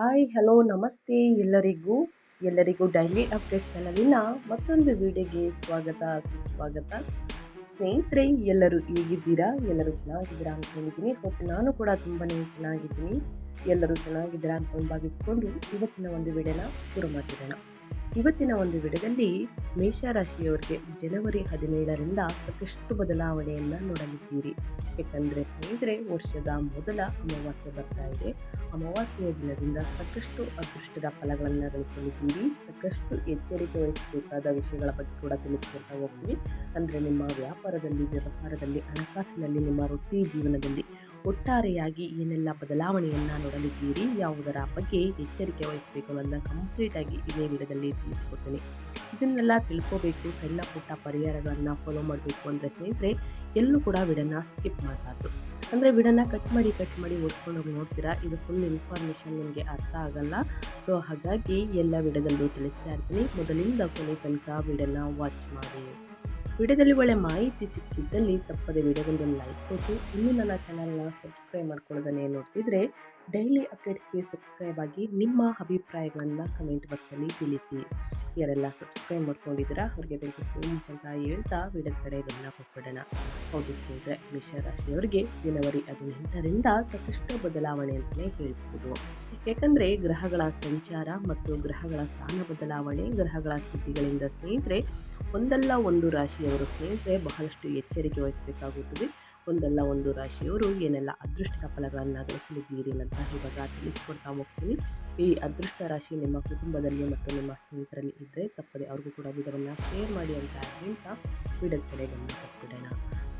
Hi, hello, ನಮಸ್ತೆ ಎಲ್ಲರಿಗೂ. ಎಲ್ಲರಿಗೂ ಡೈಲಿ ಅಪ್ಡೇಟ್ ಚಾನಲಿನ ಮತ್ತೊಂದು ವಿಡಿಯೋಗೆ ಸ್ವಾಗತ, ಸುಸ್ವಾಗತ. ಸ್ನೇಹಿತರೆ, ಎಲ್ಲರೂ ಹೇಗಿದ್ದೀರಾ? ಎಲ್ಲರೂ ಚೆನ್ನಾಗಿದ್ದೀರಾ ಹೇಳಿದ್ದೀನಿ. ಹೋಪ್ ನಾನು ಕೂಡ ತುಂಬಾ ಚೆನ್ನಾಗಿದ್ದೀನಿ. ಎಲ್ಲರೂ ಚೆನ್ನಾಗಿದ್ದೀರಾ ಅಂತ ಭಾವಿಸ್ಕೊಂಡು ಇವತ್ತಿನ ಒಂದು ವಿಡಿಯೋನ ಶುರು ಮಾಡಿರೋಣ ಇವತ್ತಿನ ಒಂದು ವಿಡಿಯೋದಲ್ಲಿ ಮೇಷರಾಶಿಯವರಿಗೆ ಜನವರಿ ಹದಿನೇಳರಿಂದ ಸಾಕಷ್ಟು ಬದಲಾವಣೆಯನ್ನು ನೋಡಲಿದ್ದೀರಿ. ಯಾಕಂದರೆ ಸ್ನೇಹಿತರೆ, ವರ್ಷದ ಮೊದಲ ಅಮಾವಾಸ್ಯೆ ಬರ್ತಾ ಇದೆ. ಅಮಾವಾಸ್ಯೆಯ ದಿನದಿಂದ ಸಾಕಷ್ಟು ಅದೃಷ್ಟದ ಫಲಗಳನ್ನು ಗಳಿಸಲಿದ್ದೀರಿ. ಸಾಕಷ್ಟು ಎಚ್ಚರಿಕೆ ವಹಿಸಬೇಕಾದ ವಿಷಯಗಳ ಬಗ್ಗೆ ಕೂಡ ತಿಳಿಸ್ಕೊಳ್ತಾ ಹೋಗ್ತೀವಿ. ಅಂದರೆ ನಿಮ್ಮ ವ್ಯಾಪಾರದಲ್ಲಿ, ವ್ಯವಹಾರದಲ್ಲಿ, ಹಣಕಾಸಿನಲ್ಲಿ, ನಿಮ್ಮ ವೃತ್ತಿ ಜೀವನದಲ್ಲಿ ಒಟ್ಟಾರೆಯಾಗಿ ಏನೆಲ್ಲ ಬದಲಾವಣೆಯನ್ನು ನೋಡಲಿದ್ದೀರಿ, ಯಾವುದರ ಬಗ್ಗೆ ಎಚ್ಚರಿಕೆ ವಹಿಸಬೇಕು ಅನ್ನೋದನ್ನ ಕಂಪ್ಲೀಟಾಗಿ ಇದೇ ವಿಡಿಯೋದಲ್ಲಿ ತಿಳಿಸ್ಕೊಡ್ತೀನಿ. ಇದನ್ನೆಲ್ಲ ತಿಳ್ಕೋಬೇಕು, ಸಣ್ಣ ಪುಟ್ಟ ಪರಿಹಾರಗಳನ್ನು ಫಾಲೋ ಮಾಡಬೇಕು ಅಂದರೆ ಸ್ನೇಹಿತರೆ, ಎಲ್ಲೂ ಕೂಡ ವಿಡನ್ನ ಸ್ಕಿಪ್ ಮಾಡಬಾರ್ದು. ಅಂದರೆ ವಿಡನ್ನ ಕಟ್ ಮಾಡಿ ಕಟ್ ಮಾಡಿ ಓಡಿಸ್ಕೊಂಡು ಹೋಗಿ ನೋಡ್ತೀರಾ, ಇದು ಫುಲ್ ಇನ್ಫಾರ್ಮೇಷನ್ ನಿಮಗೆ ಅರ್ಥ ಆಗಲ್ಲ. ಸೊ ಹಾಗಾಗಿ ಎಲ್ಲ ವಿಡದಲ್ಲೂ ತಿಳಿಸ್ತಾ ಇರ್ತೀನಿ. ಮೊದಲಿಂದ ಕೊನೆ ತನಕ ವಿಡನ್ನ ವಾಚ್ ಮಾಡಿ. ವಿಡಿಯೋದಲ್ಲಿ ಒಳ್ಳೆ ಮಾಹಿತಿ ಸಿಕ್ಕಿದ್ದಲ್ಲಿ ತಪ್ಪದೆ ವಿಡಿಯೋದಲ್ಲಿ ಲೈಕ್ ಕೊಟ್ಟು ಇನ್ನೂ ನನ್ನ ಚಾನಲ್ನ ಸಬ್ಸ್ಕ್ರೈಬ್ ಮಾಡ್ಕೊಳ್ಳೋದನ್ನೇ ನೋಡ್ತಿದ್ರೆ ಡೈಲಿ ಅಪ್ಡೇಟ್ಸ್ಗೆ ಸಬ್ಸ್ಕ್ರೈಬ್ ಆಗಿ ನಿಮ್ಮ ಅಭಿಪ್ರಾಯಗಳನ್ನು ಕಮೆಂಟ್ ಬಾಕ್ಸಲ್ಲಿ ತಿಳಿಸಿ. ಯಾರೆಲ್ಲ ಸಬ್ಸ್ಕ್ರೈಬ್ ಮಾಡ್ಕೊಂಡಿದ್ದೀರಾ, ಅವ್ರಿಗೆ ಯು ಸೋ ಮಚ್ ಅಂತ ಹೇಳ್ತಾ ವಿಡಿಯೋ ಕಡೆ ಗಮನ ಕೊಟ್ಬಿಡೋಣ. ಹೌದು ಸ್ನೇಹಿತರೆ, ಮೇಷರಾಶಿಯವರಿಗೆ ಜನವರಿ ಹದಿನೆಂಟರಿಂದ ಸಾಕಷ್ಟು ಬದಲಾವಣೆ ಅಂತಲೇ ಹೇಳ್ಬೋದು. ಯಾಕಂದರೆ ಗ್ರಹಗಳ ಸಂಚಾರ ಮತ್ತು ಗ್ರಹಗಳ ಸ್ಥಾನ ಬದಲಾವಣೆ, ಗ್ರಹಗಳ ಸ್ಥಿತಿಗಳಿಂದ ಸ್ನೇಹಿತರೆ, ಒಂದಲ್ಲ ಒಂದು ರಾಶಿಯವರು ಸ್ನೇಹಿತರೆ ಬಹಳಷ್ಟು ಎಚ್ಚರಿಕೆ ವಹಿಸಬೇಕಾಗುತ್ತದೆ. ಒಂದಲ್ಲ ಒಂದು ರಾಶಿಯವರು ಏನೆಲ್ಲ ಅದೃಷ್ಟದ ಫಲಗಳನ್ನು ಗಳಿಸಲಿದ್ದೀರಿ ಅಂತ ಇವಾಗ ತಿಳಿಸ್ಕೊಡ್ತಾ ಹೋಗ್ತೀನಿ. ಈ ಅದೃಷ್ಟ ರಾಶಿ ನಿಮ್ಮ ಕುಟುಂಬದಲ್ಲಿ ಮತ್ತು ನಿಮ್ಮ ಸ್ನೇಹಿತರಲ್ಲಿ ಇದ್ದರೆ ತಪ್ಪದೆ ಅವ್ರಿಗೂ ಕೂಡ ವಿಡಿಯೋವನ್ನು ಶೇರ್ ಮಾಡಿ ಅಂತ ಹೇಳ್ತಾ ವಿಡಿಯೋದ ಕಡೆ ಗಮನ ಕೊಟ್ಬಿಡೋಣ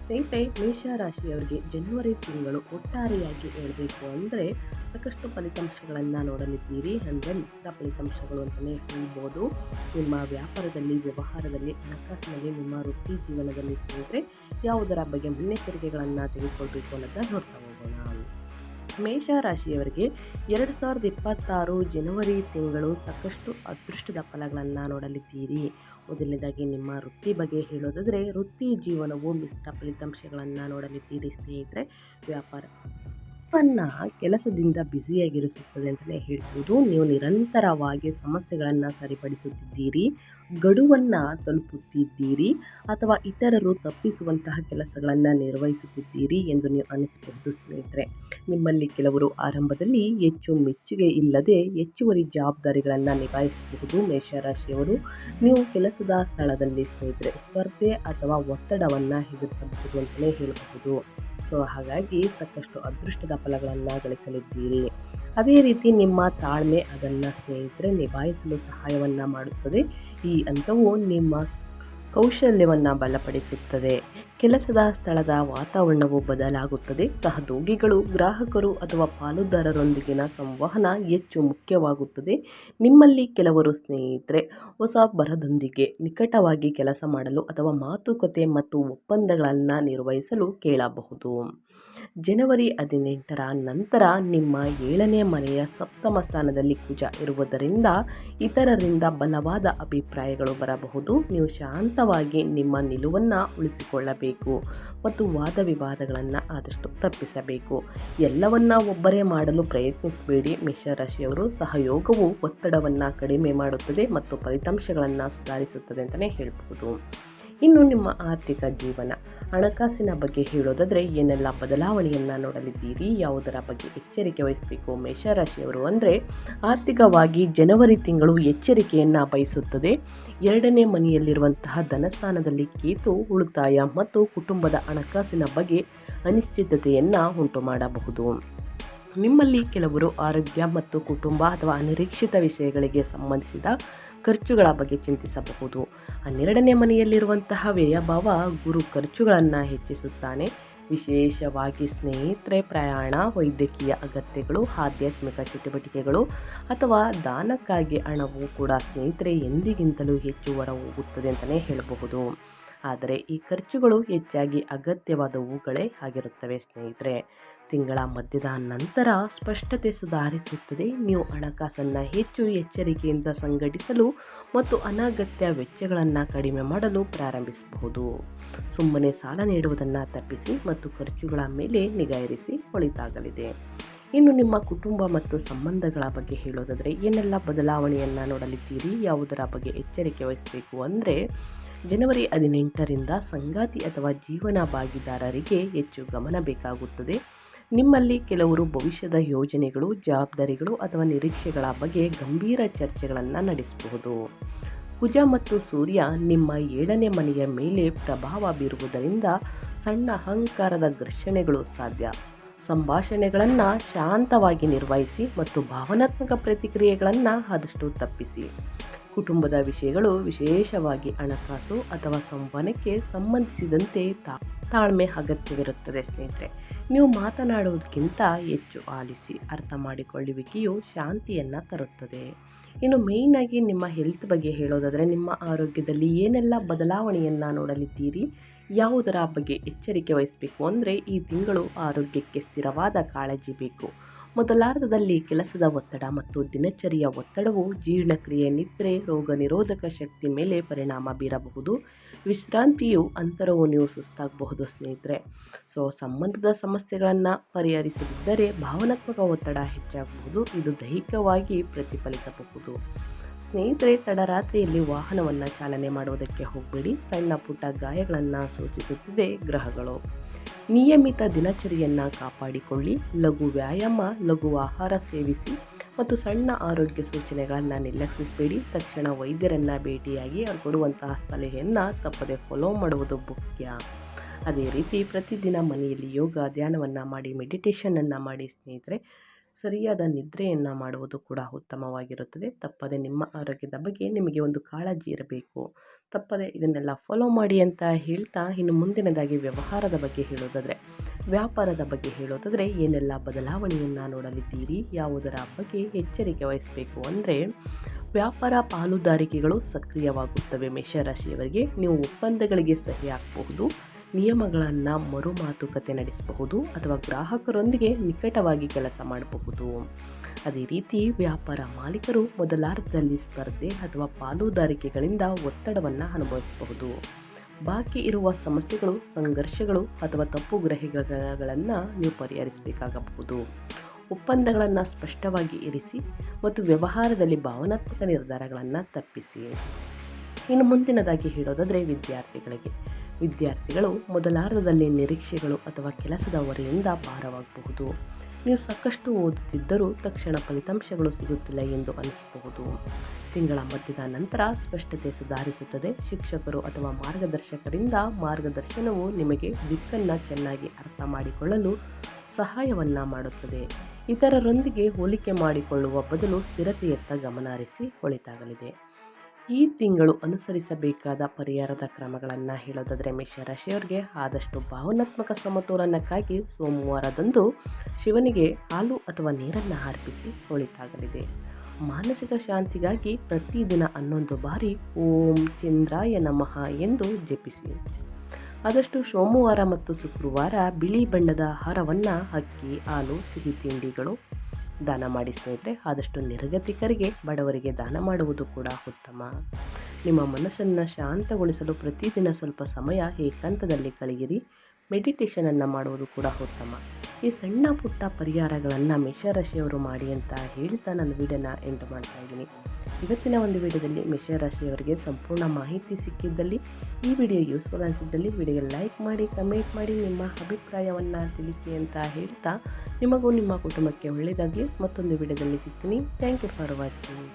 ಸ್ನೇಹಿತರೆ ಮೇಷರಾಶಿಯವರಿಗೆ ಜನವರಿ ತಿಂಗಳು ಒಟ್ಟಾರೆಯಾಗಿ ಹೇಳಬೇಕು ಅಂದರೆ ಸಾಕಷ್ಟು ಫಲಿತಾಂಶಗಳನ್ನು ನೋಡಲಿದ್ದೀರಿ. ಅಂದರೆ ಮಿತ್ರ ಫಲಿತಾಂಶಗಳು ಅಂತಲೇ ಹೇಳ್ಬೋದು. ನಿಮ್ಮ ವ್ಯಾಪಾರದಲ್ಲಿ, ವ್ಯವಹಾರದಲ್ಲಿ, ಹಣಕಾಸಿನಲ್ಲಿ, ನಿಮ್ಮ ವೃತ್ತಿ ಜೀವನದಲ್ಲಿ ಸ್ನೇಹಿತರೆ, ಯಾವುದರ ಬಗ್ಗೆ ಮುನ್ನೆಚ್ಚರಿಕೆಗಳನ್ನು ತೆಗೆದುಕೊಳ್ಬೇಕು ಅನ್ನೋದನ್ನ ನೋಡ್ತಾ ಮೇಷರಾಶಿಯವರಿಗೆ ಎರಡು ಸಾವಿರದ ಇಪ್ಪತ್ತಾರು ಜನವರಿ ತಿಂಗಳು ಸಾಕಷ್ಟು ಅದೃಷ್ಟದ ಫಲಗಳನ್ನು ನೋಡಲಿದ್ದೀರಿ. ಮೊದಲನೇದಾಗಿ ನಿಮ್ಮ ವೃತ್ತಿ ಬಗ್ಗೆ ಹೇಳೋದಾದರೆ ವೃತ್ತಿ ಜೀವನವು ಮಿಶ್ರ ಫಲಿತಾಂಶಗಳನ್ನು ನೋಡಲಿದ್ದೀರಿ ಸ್ನೇಹಿತರೆ. ವ್ಯಾಪಾರ ನಿಮ್ಮನ್ನು ಕೆಲಸದಿಂದ ಬ್ಯುಸಿಯಾಗಿರಿಸುತ್ತದೆ ಅಂತಲೇ ಹೇಳ್ಬೋದು. ನೀವು ನಿರಂತರವಾಗಿ ಸಮಸ್ಯೆಗಳನ್ನು ಸರಿಪಡಿಸುತ್ತಿದ್ದೀರಿ, ಗಡುವನ್ನು ತಲುಪುತ್ತಿದ್ದೀರಿ, ಅಥವಾ ಇತರರು ತಪ್ಪಿಸುವಂತಹ ಕೆಲಸಗಳನ್ನು ನಿರ್ವಹಿಸುತ್ತಿದ್ದೀರಿ ಎಂದು ನೀವು ಅನಿಸಬಹುದು ಸ್ನೇಹಿತರೆ. ನಿಮ್ಮಲ್ಲಿ ಕೆಲವರು ಆರಂಭದಲ್ಲಿ ಹೆಚ್ಚು ಮೆಚ್ಚುಗೆ ಇಲ್ಲದೆ ಹೆಚ್ಚುವರಿ ಜವಾಬ್ದಾರಿಗಳನ್ನು ನಿಭಾಯಿಸಬಹುದು ಮೇಷರಾಶಿಯವರು. ನೀವು ಕೆಲಸದ ಸ್ಥಳದಲ್ಲಿ ಸ್ನೇಹಿತರೆ, ಸ್ಪರ್ಧೆ ಅಥವಾ ಒತ್ತಡವನ್ನು ಎದುರಿಸಬಹುದು ಅಂತಲೇ ಹೇಳಬಹುದು. ಸೊ ಹಾಗಾಗಿ ಸಾಕಷ್ಟು ಅದೃಷ್ಟದ ಫಲಗಳನ್ನು ಗಳಿಸಲಿದ್ದೀರಿ. ಅದೇ ರೀತಿ ನಿಮ್ಮ ತಾಳ್ಮೆ ಅದನ್ನು ಸ್ನೇಹಿತರೆ ನಿಭಾಯಿಸಲು ಸಹಾಯವನ್ನು ಮಾಡುತ್ತದೆ. ಈ ಹಂತವು ನಿಮ್ಮ ಕೌಶಲ್ಯವನ್ನು ಬಲಪಡಿಸುತ್ತದೆ. ಕೆಲಸದ ಸ್ಥಳದ ವಾತಾವರಣವು ಬದಲಾಗುತ್ತದೆ. ಸಹದೋಗಿಗಳು, ಗ್ರಾಹಕರು ಅಥವಾ ಪಾಲುದಾರರೊಂದಿಗಿನ ಸಂವಹನ ಹೆಚ್ಚು ಮುಖ್ಯವಾಗುತ್ತದೆ. ನಿಮ್ಮಲ್ಲಿ ಕೆಲವರು ಸ್ನೇಹಿತರೆ, ಹೊಸ ಬರದೊಂದಿಗೆ ನಿಕಟವಾಗಿ ಕೆಲಸ ಮಾಡಲು ಅಥವಾ ಮಾತುಕತೆ ಮತ್ತು ಒಪ್ಪಂದಗಳನ್ನು ನಿರ್ವಹಿಸಲು ಕೇಳಬಹುದು. ಜನವರಿ ಹದಿನೆಂಟರ ನಂತರ ನಿಮ್ಮ ಏಳನೇ ಮನೆಯ ಸಪ್ತಮ ಸ್ಥಾನದಲ್ಲಿ ಕುಜ ಇರುವುದರಿಂದ ಇತರರಿಂದ ಬಲವಾದ ಅಭಿಪ್ರಾಯಗಳು ಬರಬಹುದು. ನೀವು ಶಾಂತವಾಗಿ ನಿಮ್ಮ ನಿಲುವನ್ನು ಉಳಿಸಿಕೊಳ್ಳಬೇಕು. ಮತ್ತು ವಾದ ವಿವಾದಗಳನ್ನು ಆದಷ್ಟು ತಪ್ಪಿಸಬೇಕು. ಎಲ್ಲವನ್ನ ಒಬ್ಬರೇ ಮಾಡಲು ಪ್ರಯತ್ನಿಸಬೇಡಿ. ಮೇಷರಾಶಿಯವರು ಸಹಯೋಗವು ಒತ್ತಡವನ್ನು ಕಡಿಮೆ ಮಾಡುತ್ತದೆ ಮತ್ತು ಫಲಿತಾಂಶಗಳನ್ನು ಸುಧಾರಿಸುತ್ತದೆ ಅಂತಲೇ ಹೇಳ್ಬೋದು ಇನ್ನು ನಿಮ್ಮ ಆರ್ಥಿಕ ಜೀವನ. ಹಣಕಾಸಿನ ಬಗ್ಗೆ ಹೇಳೋದಾದರೆ ಏನೆಲ್ಲ ಬದಲಾವಣೆಯನ್ನು ನೋಡಲಿದ್ದೀರಿ? ಯಾವುದರ ಬಗ್ಗೆ ಎಚ್ಚರಿಕೆ ವಹಿಸಬೇಕು? ಮೇಷರಾಶಿಯವರು ಅಂದರೆ ಆರ್ಥಿಕವಾಗಿ ಜನವರಿ ತಿಂಗಳು ಎಚ್ಚರಿಕೆಯನ್ನು ಬಯಸುತ್ತದೆ. ಎರಡನೇ ಮನೆಯಲ್ಲಿರುವಂತಹ ಧನಸ್ಥಾನದಲ್ಲಿ ಕೇತು, ಉಳಿತಾಯ ಮತ್ತು ಕುಟುಂಬದ ಹಣಕಾಸಿನ ಬಗ್ಗೆ ಅನಿಶ್ಚಿತತೆಯನ್ನು ಉಂಟು ಮಾಡಬಹುದು. ನಿಮ್ಮಲ್ಲಿ ಕೆಲವರು ಆರೋಗ್ಯ ಮತ್ತು ಕುಟುಂಬ ಅಥವಾ ಅನಿರೀಕ್ಷಿತ ವಿಷಯಗಳಿಗೆ ಸಂಬಂಧಿಸಿದ ಖರ್ಚುಗಳ ಬಗ್ಗೆ ಚಿಂತಿಸಬಹುದು. ಹನ್ನೆರಡನೇ ಮನೆಯಲ್ಲಿರುವಂತಹ ವ್ಯಯಭಾವ ಗುರು ಖರ್ಚುಗಳನ್ನು ಹೆಚ್ಚಿಸುತ್ತಾನೆ. ವಿಶೇಷವಾಗಿ ಸ್ನೇಹಿತರೆ, ಪ್ರಯಾಣ, ವೈದ್ಯಕೀಯ ಅಗತ್ಯಗಳು, ಆಧ್ಯಾತ್ಮಿಕ ಚಟುವಟಿಕೆಗಳು ಅಥವಾ ದಾನಕ್ಕಾಗಿ ಹಣವು ಕೂಡ ಸ್ನೇಹಿತರೆ ಎಂದಿಗಿಂತಲೂ ಹೆಚ್ಚು ಹೊರ ಹೋಗುತ್ತದೆ ಅಂತಲೇ ಹೇಳಬಹುದು. ಆದರೆ ಈ ಖರ್ಚುಗಳು ಹೆಚ್ಚಾಗಿ ಅಗತ್ಯವಾದವುಗಳೇ ಆಗಿರುತ್ತವೆ, ಸ್ನೇಹಿತರೆ. ತಿಂಗಳ ಮಧ್ಯದ ನಂತರ ಸ್ಪಷ್ಟತೆ ಸುಧಾರಿಸುತ್ತದೆ. ನೀವು ಹಣಕಾಸನ್ನು ಹೆಚ್ಚು ಎಚ್ಚರಿಕೆಯಿಂದ ಸಂಘಟಿಸಲು ಮತ್ತು ಅನಗತ್ಯ ವೆಚ್ಚಗಳನ್ನು ಕಡಿಮೆ ಮಾಡಲು ಪ್ರಾರಂಭಿಸಬಹುದು. ಸುಮ್ಮನೆ ಸಾಲ ನೀಡುವುದನ್ನು ತಪ್ಪಿಸಿ ಮತ್ತು ಖರ್ಚುಗಳ ಮೇಲೆ ನಿಗಾ ಇರಿಸಿ ಒಳಿತಾಗಲಿದೆ. ಇನ್ನು ನಿಮ್ಮ ಕುಟುಂಬ ಮತ್ತು ಸಂಬಂಧಗಳ ಬಗ್ಗೆ ಹೇಳೋದಾದರೆ, ಏನೆಲ್ಲ ಬದಲಾವಣೆಯನ್ನು ನೋಡಲಿದ್ದೀರಿ? ಯಾವುದರ ಬಗ್ಗೆ ಎಚ್ಚರಿಕೆ ವಹಿಸಬೇಕು ಅಂದರೆ ಜನವರಿ ಹದಿನೆಂಟರಿಂದ ಸಂಗಾತಿ ಅಥವಾ ಜೀವನ ಭಾಗಿದಾರರಿಗೆ ಹೆಚ್ಚು ಗಮನ ಬೇಕಾಗುತ್ತದೆ. ನಿಮ್ಮಲ್ಲಿ ಕೆಲವರು ಭವಿಷ್ಯದ ಯೋಜನೆಗಳು, ಜವಾಬ್ದಾರಿಗಳು ಅಥವಾ ನಿರೀಕ್ಷೆಗಳ ಬಗ್ಗೆ ಗಂಭೀರ ಚರ್ಚೆಗಳನ್ನು ನಡೆಸಬಹುದು. ಕುಜ ಮತ್ತು ಸೂರ್ಯ ನಿಮ್ಮ ಏಳನೇ ಮನೆಯ ಮೇಲೆ ಪ್ರಭಾವ ಬೀರುವುದರಿಂದ ಸಣ್ಣ ಅಹಂಕಾರದ ಘರ್ಷಣೆಗಳು ಸಾಧ್ಯ. ಸಂಭಾಷಣೆಗಳನ್ನು ಶಾಂತವಾಗಿ ನಿರ್ವಹಿಸಿ ಮತ್ತು ಭಾವನಾತ್ಮಕ ಪ್ರತಿಕ್ರಿಯೆಗಳನ್ನು ಆದಷ್ಟು ತಪ್ಪಿಸಿ. ಕುಟುಂಬದ ವಿಷಯಗಳು ವಿಶೇಷವಾಗಿ ಹಣಕಾಸು ಅಥವಾ ಸಂವಹನಕ್ಕೆ ಸಂಬಂಧಿಸಿದಂತೆ ತಾ, ತಾಳ್ಮೆ ಅಗತ್ಯವಿರುತ್ತದೆ ಸ್ನೇಹಿತರೆ. ನೀವು ಮಾತನಾಡುವುದಕ್ಕಿಂತ ಹೆಚ್ಚು ಆಲಿಸಿ ಅರ್ಥ ಮಾಡಿಕೊಳ್ಳುವಿಕೆಯು ಶಾಂತಿಯನ್ನು ತರುತ್ತದೆ. ಇನ್ನು ಮೇಯ್ನಾಗಿ ನಿಮ್ಮ ಹೆಲ್ತ್ ಬಗ್ಗೆ ಹೇಳೋದಾದರೆ ನಿಮ್ಮ ಆರೋಗ್ಯದಲ್ಲಿ ಏನೆಲ್ಲ ಬದಲಾವಣೆಯನ್ನು ನೋಡಲಿದ್ದೀರಿ? ಯಾವುದರ ಬಗ್ಗೆ ಎಚ್ಚರಿಕೆ ವಹಿಸಬೇಕು ಅಂದರೆ ಈ ತಿಂಗಳು ಆರೋಗ್ಯಕ್ಕೆ ಸ್ಥಿರವಾದ ಕಾಳಜಿ ಬೇಕು. ಮೊದಲಾರ್ಧದಲ್ಲಿ ಕೆಲಸದ ಒತ್ತಡ ಮತ್ತು ದಿನಚರಿಯ ಒತ್ತಡವು ಜೀರ್ಣಕ್ರಿಯೆ, ನಿದ್ರೆ, ರೋಗ ನಿರೋಧಕ ಶಕ್ತಿ ಮೇಲೆ ಪರಿಣಾಮ ಬೀರಬಹುದು. ವಿಶ್ರಾಂತಿಯು ಅಂತರವು ನೀವು ಸುಸ್ತಾಗಬಹುದು ಸ್ನೇಹಿತರೆ. ಸೊ, ಸಂಬಂಧದ ಸಮಸ್ಯೆಗಳನ್ನು ಪರಿಹರಿಸದಿದ್ದರೆ ಭಾವನಾತ್ಮಕ ಒತ್ತಡ ಹೆಚ್ಚಾಗಬಹುದು. ಇದು ದೈಹಿಕವಾಗಿ ಪ್ರತಿಫಲಿಸಬಹುದು. ಸ್ನೇಹಿತರೆ, ತಡರಾತ್ರಿಯಲ್ಲಿ ವಾಹನವನ್ನು ಚಾಲನೆ ಮಾಡುವುದಕ್ಕೆ ಹೋಗಬೇಡಿ. ಸಣ್ಣ ಪುಟ್ಟ ಗಾಯಗಳನ್ನು ಸೂಚಿಸುತ್ತಿದೆ ಗ್ರಹಗಳು. ನಿಯಮಿತ ದಿನಚರಿಯನ್ನು ಕಾಪಾಡಿಕೊಳ್ಳಿ. ಲಘು ವ್ಯಾಯಾಮ, ಲಘು ಆಹಾರ ಸೇವಿಸಿ ಮತ್ತು ಸಣ್ಣ ಆರೋಗ್ಯ ಸೂಚನೆಗಳನ್ನು ನಿರ್ಲಕ್ಷಿಸಬೇಡಿ ತಕ್ಷಣ ವೈದ್ಯರನ್ನು ಭೇಟಿಯಾಗಿ ಅವರು ಕೊಡುವಂತಹ ಸಲಹೆಯನ್ನು ತಪ್ಪದೆ ಫಾಲೋ ಮಾಡುವುದು ಮುಖ್ಯ. ಅದೇ ರೀತಿ ಪ್ರತಿದಿನ ಮನೆಯಲ್ಲಿ ಯೋಗ ಧ್ಯಾನವನ್ನು ಮಾಡಿ ಮೆಡಿಟೇಷನನ್ನು ಮಾಡಿ ಸ್ನೇಹಿತರೆ ಸರಿಯಾದ ನಿದ್ರೆಯನ್ನು ಮಾಡುವುದು ಕೂಡ ಉತ್ತಮವಾಗಿರುತ್ತದೆ. ತಪ್ಪದೆ ನಿಮ್ಮ ಆರೋಗ್ಯದ ಬಗ್ಗೆ ನಿಮಗೆ ಒಂದು ಕಾಳಜಿ ಇರಬೇಕು. ತಪ್ಪದೆ ಇದನ್ನೆಲ್ಲ ಫಾಲೋ ಮಾಡಿ ಅಂತ ಹೇಳ್ತಾ ಇನ್ನು ಮುಂದಿನದಾಗಿ ವ್ಯವಹಾರದ ಬಗ್ಗೆ ಹೇಳೋದಾದರೆ, ವ್ಯಾಪಾರದ ಬಗ್ಗೆ ಹೇಳೋದಾದರೆ ಏನೆಲ್ಲ ಬದಲಾವಣೆಯನ್ನು ನೋಡಲಿದ್ದೀರಿ? ಯಾವುದರ ಬಗ್ಗೆ ಎಚ್ಚರಿಕೆ ವಹಿಸಬೇಕು ಅಂದರೆ, ವ್ಯಾಪಾರ ಪಾಲುದಾರಿಕೆಗಳು ಸಕ್ರಿಯವಾಗುತ್ತವೆ ಮೇಷರಾಶಿಯವರಿಗೆ. ನೀವು ಒಪ್ಪಂದಗಳಿಗೆ ಸಹಿ ಹಾಕಬಹುದು. ನಿಯಮಗಳನ್ನು ಮರು ಮಾತುಕತೆ ನಡೆಸಬಹುದು ಅಥವಾ ಗ್ರಾಹಕರೊಂದಿಗೆ ನಿಕಟವಾಗಿ ಕೆಲಸ ಮಾಡಬಹುದು. ಅದೇ ರೀತಿ ವ್ಯಾಪಾರ ಮಾಲೀಕರು ಮೊದಲಾರ್ಧದಲ್ಲಿ ಸ್ಪರ್ಧೆ ಅಥವಾ ಪಾಲುದಾರಿಕೆಗಳಿಂದ ಒತ್ತಡವನ್ನು ಅನುಭವಿಸಬಹುದು. ಬಾಕಿ ಇರುವ ಸಮಸ್ಯೆಗಳು, ಸಂಘರ್ಷಗಳು ಅಥವಾ ತಪ್ಪು ಗ್ರಹಿಕೆಗಳನ್ನು ನೀವು ಪರಿಹರಿಸಬೇಕಾಗಬಹುದು. ಒಪ್ಪಂದಗಳನ್ನು ಸ್ಪಷ್ಟವಾಗಿ ಇರಿಸಿ ಮತ್ತು ವ್ಯವಹಾರದಲ್ಲಿ ಭಾವನಾತ್ಮಕ ನಿರ್ಧಾರಗಳನ್ನು ತಪ್ಪಿಸಿ. ಇನ್ನು ಮುಂದಿನದಾಗಿ ಹೇಳೋದಾದರೆ ವಿದ್ಯಾರ್ಥಿಗಳಿಗೆ ವಿದ್ಯಾರ್ಥಿಗಳು ಮೊದಲಾರ್ಧದಲ್ಲಿ ನಿರೀಕ್ಷೆಗಳು ಅಥವಾ ಕೆಲಸದ ಹೊರೆಯಿಂದ ಭಾರವಾಗಬಹುದು. ನೀವು ಸಾಕಷ್ಟು ಓದುತ್ತಿದ್ದರೂ ತಕ್ಷಣ ಫಲಿತಾಂಶಗಳು ಸಿಗುತ್ತಿಲ್ಲ ಎಂದು ಅನಿಸಬಹುದು. ತಿಂಗಳ ಮಧ್ಯದ ನಂತರ ಸ್ಪಷ್ಟತೆ ಸುಧಾರಿಸುತ್ತದೆ. ಶಿಕ್ಷಕರು ಅಥವಾ ಮಾರ್ಗದರ್ಶಕರಿಂದ ಮಾರ್ಗದರ್ಶನವು ನಿಮಗೆ ದಿಕ್ಕನ್ನು ಚೆನ್ನಾಗಿ ಅರ್ಥ ಮಾಡಿಕೊಳ್ಳಲು ಸಹಾಯವನ್ನು ಮಾಡುತ್ತದೆ. ಇತರರೊಂದಿಗೆ ಹೋಲಿಕೆ ಮಾಡಿಕೊಳ್ಳುವ ಬದಲು ಸ್ಥಿರತೆಯತ್ತ ಗಮನ ಹರಿಸಿ ಒಳಿತಾಗಲಿದೆ ಈ ತಿಂಗಳು ಅನುಸರಿಸಬೇಕಾದ ಪರಿಹಾರದ ಕ್ರಮಗಳನ್ನು ಹೇಳೋದಾದರೆ ಮೇಷರಾಶಿಯವರಿಗೆ ಆದಷ್ಟು ಭಾವನಾತ್ಮಕ ಸಮತೋಲನಕ್ಕಾಗಿ ಸೋಮವಾರದಂದು ಶಿವನಿಗೆ ಹಾಲು ಅಥವಾ ನೀರನ್ನು ಅರ್ಪಿಸಿ ಒಳಿತಾಗಲಿದೆ ಮಾನಸಿಕ ಶಾಂತಿಗಾಗಿ ಪ್ರತಿದಿನ ಹನ್ನೊಂದು ಬಾರಿ ಓಂ ಚಂದ್ರಾಯ ನಮಃ ಎಂದು ಜಪಿಸಿ. ಆದಷ್ಟು ಸೋಮವಾರ ಮತ್ತು ಶುಕ್ರವಾರ ಬಿಳಿ ಬಣ್ಣದ ಆಹಾರವನ್ನು ಅಕ್ಕಿ, ಹಾಲು ಸಿಹಿ ತಿಂಡಿಗಳು ದಾನ ಮಾಡಿ ಸ್ನೇಹಿತರೆ ಆದಷ್ಟು ನಿರ್ಗತಿಕರಿಗೆ ಬಡವರಿಗೆ ದಾನ ಮಾಡುವುದು ಕೂಡ ಉತ್ತಮ. ನಿಮ್ಮ ಮನಸ್ಸನ್ನು ಶಾಂತಗೊಳಿಸಲು ಪ್ರತಿದಿನ ಸ್ವಲ್ಪ ಸಮಯ ಏಕಾಂತದಲ್ಲಿ ಕಳೆಯಿರಿ. ಮೆಡಿಟೇಷನನ್ನು ಮಾಡುವುದು ಕೂಡ ಉತ್ತಮ. ಈ ಸಣ್ಣ ಪುಟ್ಟ ಪರಿಹಾರಗಳನ್ನು ಮೇಷರಾಶಿಯವರು ಮಾಡಿ ಅಂತ ಹೇಳ್ತಾ ನಾನು ವಿಡಿಯೋನ ಎಂಟು ಮಾಡ್ತಾ ಇದ್ದೀನಿ. ಇವತ್ತಿನ ಒಂದು ವಿಡಿಯೋದಲ್ಲಿ ಮೇಷರಾಶಿಯವರಿಗೆ ಸಂಪೂರ್ಣ ಮಾಹಿತಿ ಸಿಕ್ಕಿದ್ದಲ್ಲಿ, ಈ ವಿಡಿಯೋ ಯೂಸ್ಫುಲ್ ಅನಿಸಿದ್ದಲ್ಲಿ ವಿಡಿಯೋಗೆ ಲೈಕ್ ಮಾಡಿ ಕಮೆಂಟ್ ಮಾಡಿ, ನಿಮ್ಮ ಅಭಿಪ್ರಾಯವನ್ನು ತಿಳಿಸಿ ಅಂತ ಹೇಳ್ತಾ ನಿಮಗೂ ನಿಮ್ಮ ಕುಟುಂಬಕ್ಕೆ ಒಳ್ಳೆಯದಾಗಲಿ. ಮತ್ತೊಂದು ವಿಡಿಯೋದಲ್ಲಿ ಸಿಗ್ತೀನಿ. Thank you for watching